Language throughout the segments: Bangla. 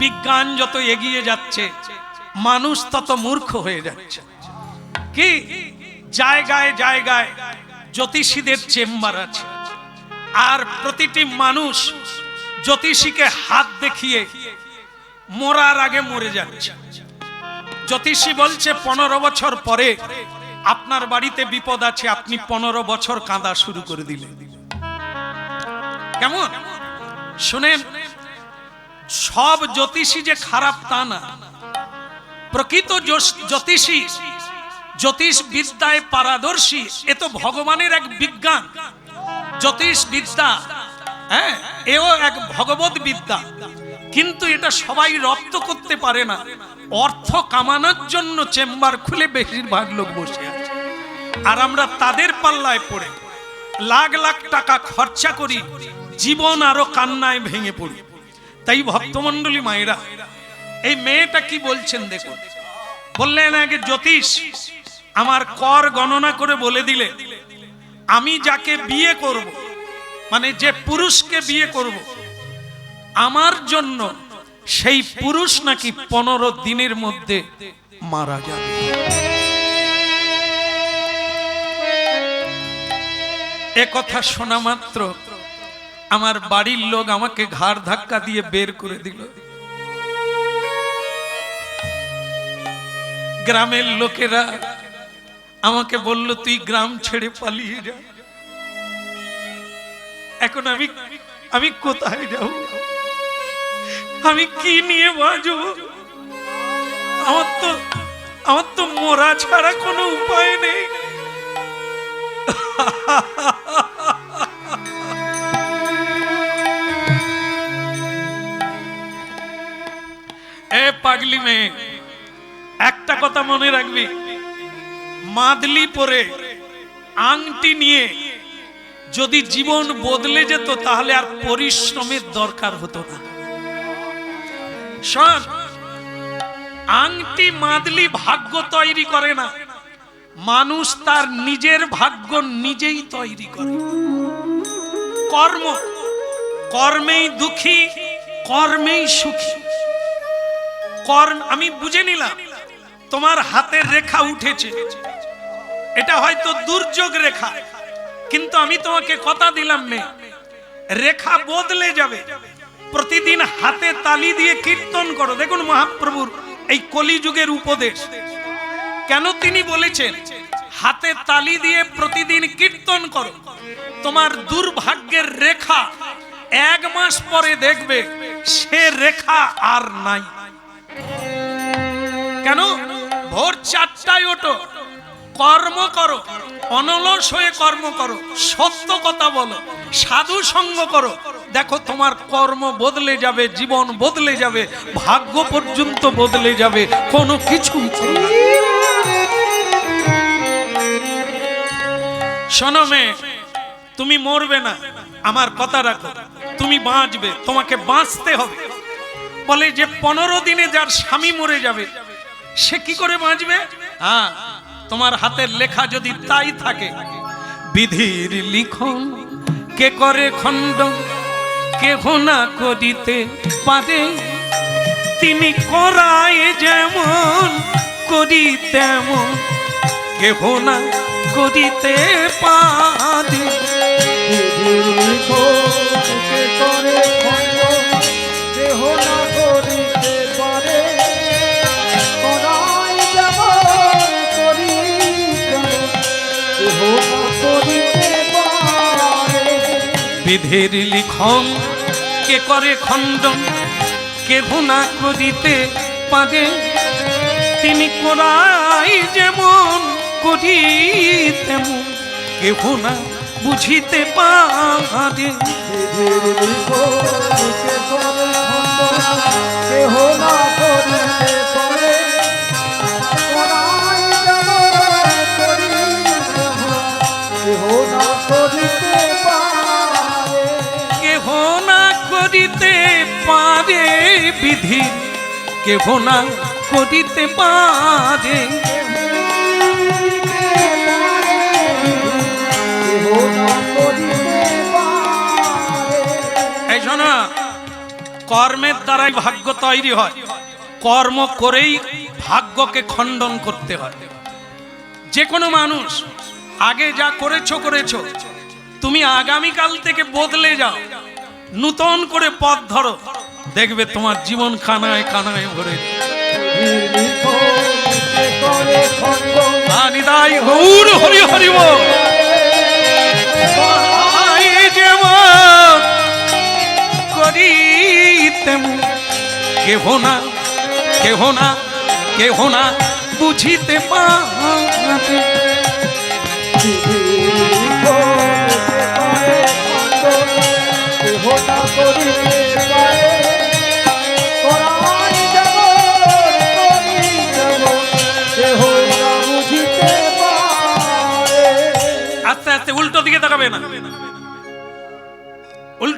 বিজ্ঞান যত এগিয়ে যাচ্ছে, মানুষ তত মূর্খ হয়ে যাচ্ছে। কি? জায়গায় জায়গায় জ্যোতিষীদের চেম্বার আছে। আর প্রতিটি মানুষ জ্যোতিষীকে হাত দেখিয়ে মরার আগে মরে যাচ্ছে। জ্যোতিষী বলছে, পনেরো বছর পরে আপনার বাড়িতে বিপদ আছে, আপনি পনেরো বছর কাঁদা শুরু করে দিলেন। কেমন? শুনেন সব জ্যোতিষী যে খারাপ তা না। প্রকৃত জ্যোতিষী জ্যোতিষ বিদ্যায় পারদর্শী, এ তো ভগবানের এক বিজ্ঞান। জ্যোতিষ বিদ্যা হ্যাঁ এও এক ভগবত বিদ্যা কিন্তু এটা সবাই রপ্ত করতে পারে না। অর্থ কামানোর জন্য চেম্বার খুলে বেশিরভাগ লোক বসে আছে। আর আমরা তাদের পাল্লায় পড়ে, লাখ লাখ টাকা খরচা করি, জীবন আরও কান্নায় ভেঙে পড়ি। তাই ভক্তমণ্ডলী মায়েরা, এই মেয়েটা কি বলছেন দেখুন। বললেন, আগে জ্যোতিষ আমার কর গণনা করে বলে দিলে, আমি যাকে বিয়ে করব মানে যে পুরুষকে বিয়ে করব, আমার জন্য সেই পুরুষ নাকি পনেরো দিনের মধ্যে মারা যাবে। এ কথা শোনা মাত্র। আমার বাড়ির লোক আমাকে ঘাড় ধাক্কা দিয়ে বের করে দিল। গ্রামের লোকেরা আমাকে বলল, তুই গ্রাম ছেড়ে পালিয়ে যা। এখন আমি আমি কোথায় যাব? আমি কি নিয়ে বাঁচব? আমার তো আমার তো মোরা ছাড়া কোনো উপায় নেই। মনে রাখবি, মাদলি পরে আংটি নিয়ে যদি জীবন বদলে যেত তাহলে আর পরিশ্রমের দরকার হতো না। শোন, আংটি মাদলি ভাগ্য তৈরি করে না, মানুষ তার নিজের ভাগ্য নিজেই তৈরি করে। কর্ম, কর্মেই দুঃখী, কর্মেই সুখী। কর্ম, আমি বুঝে নিলাম তোমার হাতের রেখা উঠেছে। এটা হয়তো দুর্যোগ রেখা, কিন্তু আমি তোমাকে কথা দিলাম মেয়ে রেখা বদলে যাবে। প্রতিদিন হাতে তালি দিয়ে কীর্তন করো। দেখুন মহাপ্রভুর এই কলিযুগের উপদেশ। কেন তিনি বলেছেন, হাতে তালি দিয়ে প্রতিদিন কীর্তন করো। তোমার দুর্ভাগ্যের রেখা এক মাস পরে দেখবে, সে রেখা আর নাই। কেন? ভোর চারটায় ওঠো। কর্ম করো, অনলস হয়ে কর্ম করো, সত্য কথা বলো, সাধু সঙ্গ করো। দেখো তোমার কর্ম বদলে যাবে, জীবন বদলে যাবে, ভাগ্য পর্যন্ত বদলে যাবে, কোনো কিছু শোনো মেয়ে, তুমি মরবে না, আমার কথা রাখো, তুমি বাঁচবে, তোমাকে বাঁচতে হবে। বলে যে পনেরো দিনে যার স্বামী মরে যাবে সে কি করে বাঁচবে? হ্যাঁ তোমার হাতের লেখা যদি তাই থাকে, বিধির লিখন কে করে খণ্ড, কেহ না করিতে পারে। তিনি করায় যেমন করি তেমন, কেহ না করিতে পারে। করে বিধির লিখন, কে করে খণ্ডন, কে না করিতে পারে? তিনি করাই যেমন করি তেমন কেহ না বুঝিতে পারে? কে করে খণ্ড দেহ না করিতে পারে বিধি? কেহ না করিতে পারে। এই শোনো, কর্মের দ্বারাই ভাগ্য তৈরি হয়। কর্ম করেই ভাগ্যকে খণ্ডন করতে হয়। যে কোনো মানুষ, আগে যা করেছ করেছ। তুমি আগামীকাল থেকে বদলে যাও। নূতন করে পথ ধরো। দেখবে তোমার জীবন কানায় কানায় ভরে। নিদাই গৌর হরি হরি বল। আই যেমন করি তেমন, কেহ না কেহ না কেহ না বুঝিতে পারে।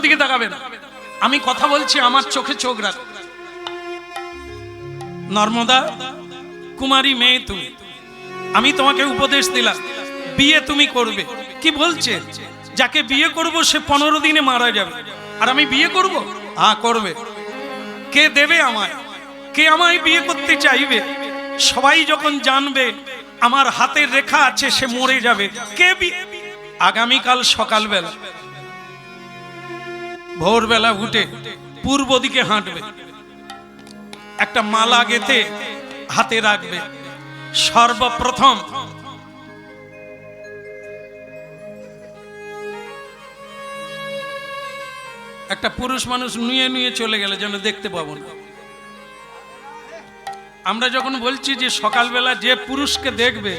দিকে তাকাবে না আমি কথা বলছি আমার চোখে চোখ রাখ। নর্মদা, কুমারী মেয়ে তুমি। আমি তোমাকে উপদেশ দিলাম, বিয়ে তুমি করবে। কি বলছে? যাকে বিয়ে করব সে পনেরো দিনে মারা যাবে। আর আমি বিয়ে করব? হ্যাঁ করবে। কে দেবে আমায়? কে আমায় বিয়ে করতে চাইবে? সবাই যখন জানবে আমার হাতের রেখা আছে সে মরে যাবে। কে বি- আগামীকাল সকালবেলা। ভোরবেলা উঠে পূর্ব দিকে হাঁটবে। একটা মালা গেথে হাতে রাখবে। সর্বপ্রথম একটা পুরুষ মানুষ নুয়ে নুয়ে চলে গেলে যেন দেখতে পাবো না। আমরা যখন বলছি যে সকালবেলা যে পুরুষকে দেখবে,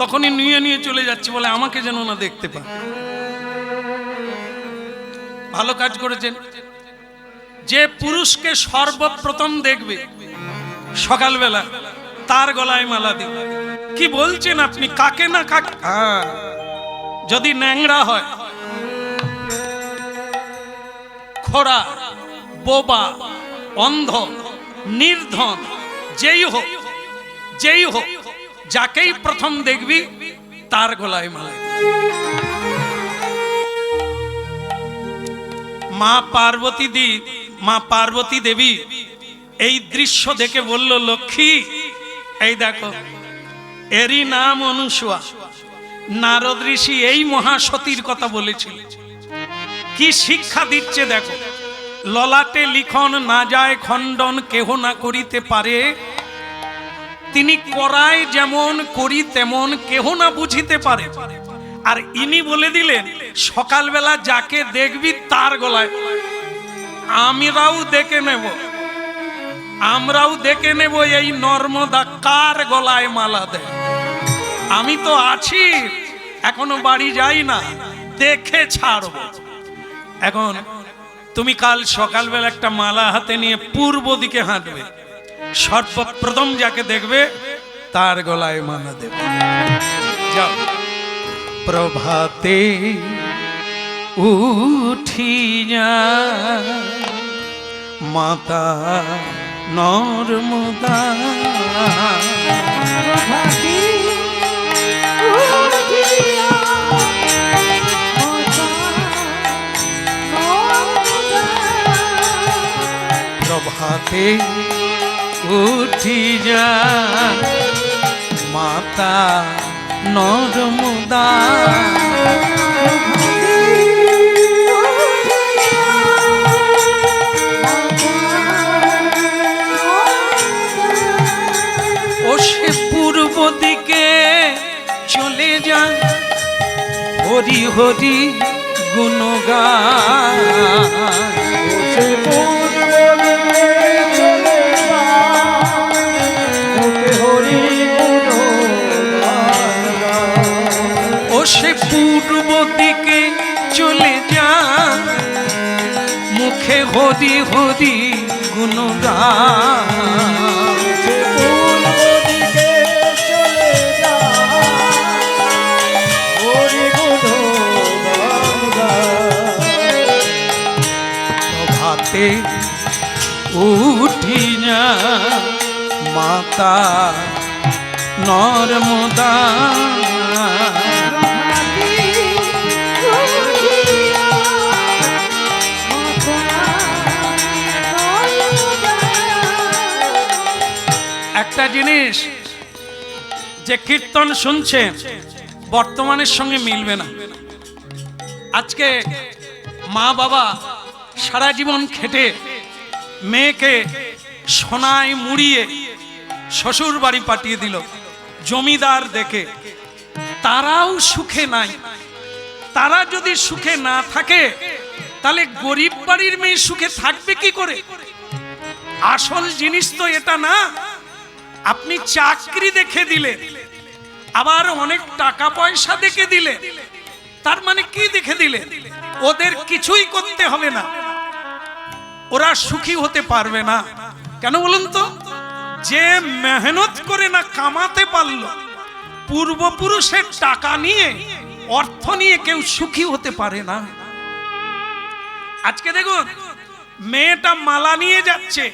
তখনই নুয়ে নিয়ে চলে যাচ্ছে বলে আমাকে যেন না দেখতে পায়। ভালো কাজ করেছেন। যে পুরুষকে সর্বপ্রথম দেখবে সকালবেলা তার গলায় মালা দিন কি বলছেন আপনি? কাকে না কাকে? হ্যাঁ, যদি ন্যাংরা হয় খোড়া বোবা অন্ধ নির্ধন যেই হোক যেই হোক যাকেই প্রথম দেখবি তার গলায় মালা মা পার্বতী দি, মা পার্বতী দেবী, এই দৃশ্য দেখে বলল, লক্ষ্মী, এই দেখো, এরই নাম অনুসুয়া। নারদ ঋষি এই মহাসতীর কথা বলেছিল। কি শিক্ষা দিচ্ছে দেখো, ললাটে লিখন না যায় খণ্ডন কেহ না করিতে পারে। তিনি করায় যেমন করি তেমন কেহ না বুঝিতে পারে। আর ইনি বলে দিলেন, সকালবেলা যাকে দেখবি তার গলায়। আমরাও দেখে নেব। আমরাও দেখে নেব এই নর্মদা কার গলায় মালা দেয়। আমি তো আছি, এখনও বাড়ি যাই না, দেখে ছাড়ব। এখন তুমি কাল সকালবেলা একটা মালা হাতে নিয়ে পূর্ব দিকে হাঁটবে। সর্বপ্রথম যাকে দেখবে, তার গলায় মালা দেবে। যাও। প্রভাতে উঠিয়া মাতা নর্মদা। প্রভাতে উঠি যা। মাতা নর্মদা ও সে পূর্ব দিকে চলে যায় হরি হরি গুণগান। সে পূর্ব দিকে চলে যা মুখে হরি হরি গুণগান। প্রভাতে উঠি না মাতা নর্মদা। জিনিস যে কীর্তন শুনছে, বর্তমানের সঙ্গে মিলবে না। আজকে মা বাবা সারা জীবন খেটে মেয়েকে সোনায় মুড়িয়ে শ্বশুর বাড়ি পাঠিয়ে দিল, জমিদার দেখে। তারাও সুখে নাই। তারা যদি সুখে না থাকে, তাহলে গরিব বাড়ির মেয়ে সুখে থাকবে কি করে? আসল জিনিস তো এটা না। আপনি চাকরি দেখে দিলে আবার অনেক টাকা পয়সা দেখে দিলে তার মানে কি দেখে দিলে ওদের কিছুই করতে হবে না। ওরা সুখী হতে পারবে না। কেন বলুন তো? যে মেহনত করে না কামাতে পারল, পূর্বপুরুষের টাকা নিয়ে, অর্থ নিয়ে কেউ সুখী হতে পারে না। আজকে দেখুন, মেয়েটা মালা নিয়ে যাচ্ছে।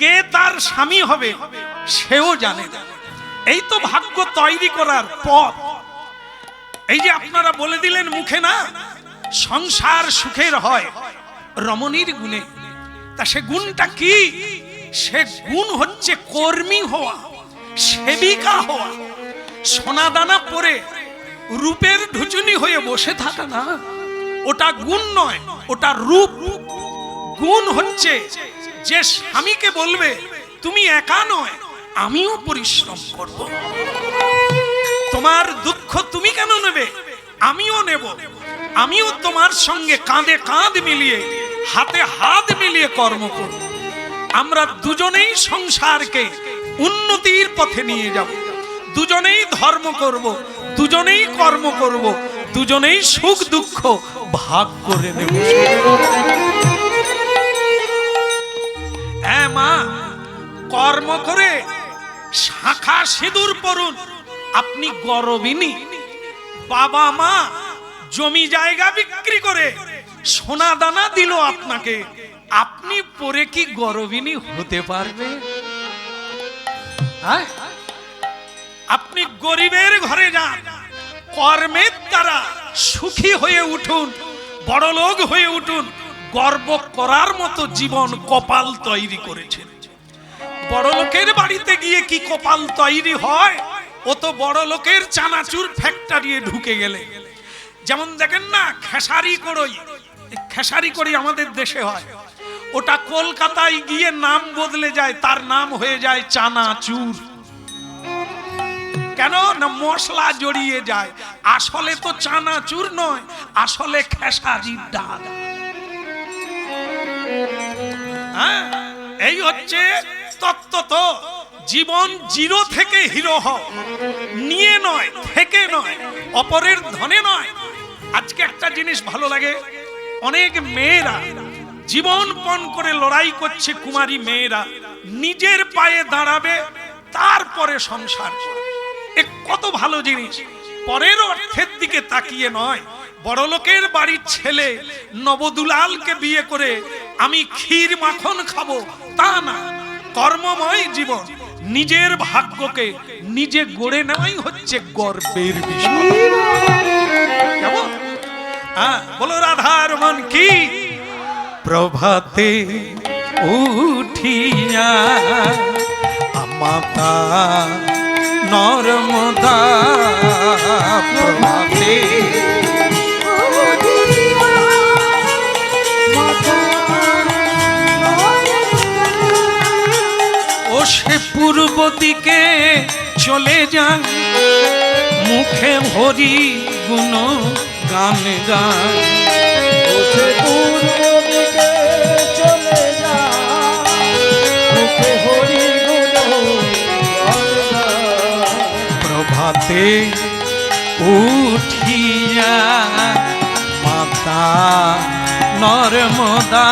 কে তার স্বামী হবে সেও জানে না। এই তো ভাগ্য তৈরি করার পথ। এই যে আপনারা বলে দিলেন মুখে না, সংসার সুখের হয় রমণীর গুণে। তা সে গুণটা কি? সে গুণ হচ্ছে কর্মী হওয়া, সেবিকা হওয়া। সোনা দানা পরে রূপের ঢুচুনি হয়ে বসে থাকা না। ওটা গুণ নয়, ওটা রূপ। গুণ হচ্ছে যে স্বামীকে বলবে, তুমি একা নয়, আমিও পরিশ্রম করব। তোমার দুঃখ তুমি কেন নেবে? আমিও নেব। আমিও তোমার সঙ্গে কাঁধে কাঁধ মিলিয়ে, হাতে হাত মিলিয়ে কর্ম করব। আমরা দুজনেই সংসারকে উন্নতির পথে নিয়ে যাব। দুজনেই ধর্ম করব, দুজনেই কর্ম করব, দুজনেই সুখ দুঃখ ভাগ করে নেব। মা, কর্ম করে শাখা সিঁদুর পরুন। আপনি গরবিনী। বাবা মা জমি জায়গা বিক্রি করে সোনা দানা দিল আপনাকে। আপনি পরে কি গরবিনী হতে পারবে? আপনি গরিবের ঘরে যান। কর্মের দ্বারা সুখী হয়ে উঠুন বড় লোক হয়ে উঠুন। গর্ব করার মতো জীবন কপাল তৈরি করেছেন। বড় লোকের বাড়িতে গিয়ে কি কপাল তৈরি হয়? ও তো বড় লোকের চানাচুর ফ্যাক্টরি ঢুকে গেলে। যেমন দেখেন না, খেসারি করই খেসারি করি আমাদের দেশে হয়। ওটা কলকাতায় গিয়ে নাম বদলে যায়, তার নাম হয়ে যায় চানাচুর। কেন? না মশলা জড়িয়ে যায়। আসলে তো চানাচুর নয়, আসলে খেসারির ডাল। হ্যাঁ? এই হচ্ছে তত্ত্ব জীবন জিরো থেকে হিরো হও। নিয়ে নয়, থেকে নয়, অপরের ধনে নয়। আজকে একটা জিনিস ভালো লাগে, অনেক মেয়েরা জীবন পণ করে লড়াই করছে কুমারী মেয়েরা, নিজের পায়ে দাঁড়াবে, তারপরে সংসার এ কত ভালো জিনিস, পরের অর্থের দিকে তাকিয়ে নয় বড় লোকের বাড়ির ছেলে নবদুলালকে বিয়ে করে আমি ক্ষীর মাখন খাব, তা না। কর্মময় জীবন, নিজের ভাগ্যকে নিজে গড়ে নেওয়াই হচ্ছে গর্বের বিষয়। হ্যাঁ বলো রাধার মন কি? প্রভাতে উঠিয়া মাতা নর্মদা প্রভাতে পূর্ব দিকে চলে যায় মুখে ভরি গুণ গান গান উঠে পূর্ব দিকে চলে যা মুখে হরি গান। প্রভাতে উঠিয়া মাতা নর্মদা